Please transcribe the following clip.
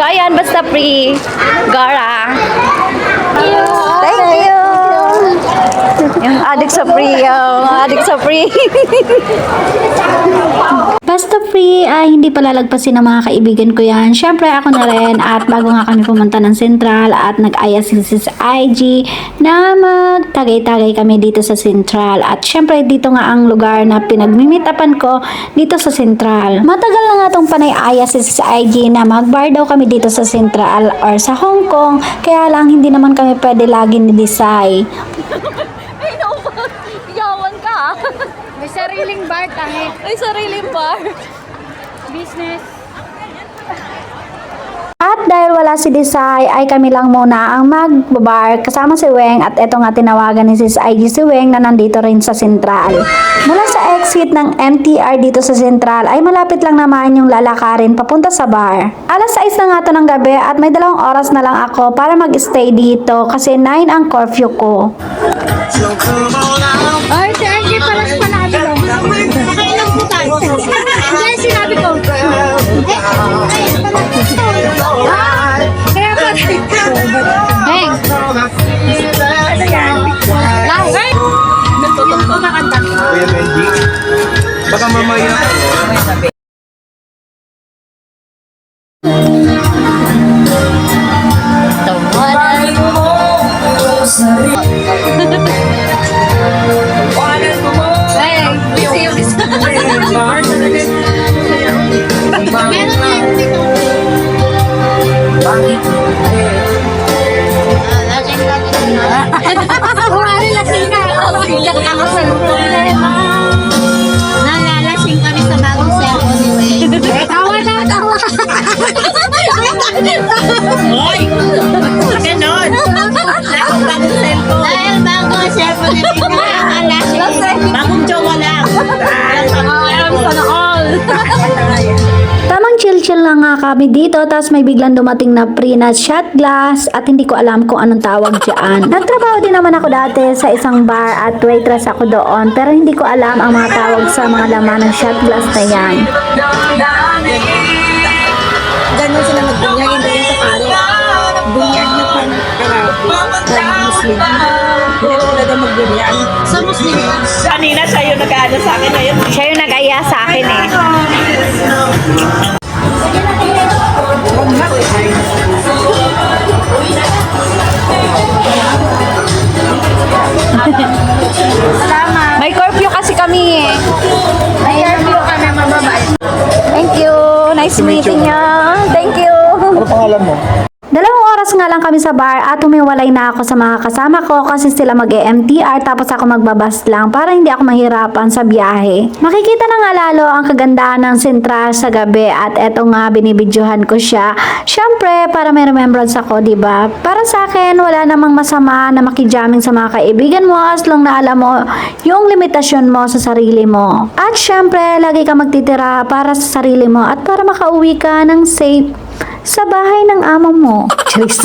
So, ayan, basta free. Gara. Thank you. Yung addict sa free, yung addict sa free. Basta free ay hindi palalagpasin ng mga kaibigan ko yan. Siyempre ako na rin at bago nga kami pumunta ng Central at si Sis IG na magtagay-tagay kami dito sa Central. At siyempre dito nga ang lugar na pinagmimitapan ko dito sa Central. Matagal na nga itong panay-aya si Sis IG na mag-bar daw kami dito sa Central or sa Hong Kong. Kaya lang hindi naman kami pwede lagi ni Desai. Ay, no, yawan ka. May sariling bar kahit Ay, sariling bar. business. At dahil wala si Desai, ay kami lang muna ang magbabar kasama si Weng at eto nga tinawagan ni Sis IG si Weng na nandito rin sa Central. Mula sa exit ng MTR dito sa Central ay malapit lang naman yung lalakarin papunta sa bar. Alas 6 na nga to ng gabi at may dalawang oras na lang ako para mag-stay dito kasi 9 ang curfew ko. Ay, si Yan? Live. Yung kumakanta. Kuya Benji. Baka mamaya. Hoy! Ganon. Bagong cellphone. Dahil bagong cellphone ni Wei, nalalasing. Bagong jowa lang. Sana all. Tamang chill-chill lang nga kami dito tapos may biglang dumating na free na shot glass at hindi ko alam kung anong tawag dyan. Nagtrabaho din naman ako dati sa isang bar at waitress ako doon pero hindi ko alam ang mga tawag sa mga laman ng shot glass na yan. Hindi na talaga magbunyag. Sa Muslim. Kanina siya yung nag-ano sa akin ngayon. Siya yung nag-aya sa akin eh. May curfew kasi kami eh. May review ka na mababay. Thank you. Nice meeting you. Thank you. Ano pangalan mo? Dalawang oras nga lang kami sa bar at humiwalay na ako sa mga kasama ko kasi sila mag-MTR tapos ako magbabas lang para hindi ako mahirapan sa biyahe. Makikita na nga lalo ang kagandahan ng sentral sa gabi at eto nga binibidyohan ko siya. Syempre para may remembrance ako, ba? Para sa akin wala namang masama na makijamming sa mga kaibigan mo as long na alam mo yung limitasyon mo sa sarili mo. At syempre lagi ka magtitira para sa sarili mo at para makauwi ka ng safe sa bahay ng amo mo. Charis.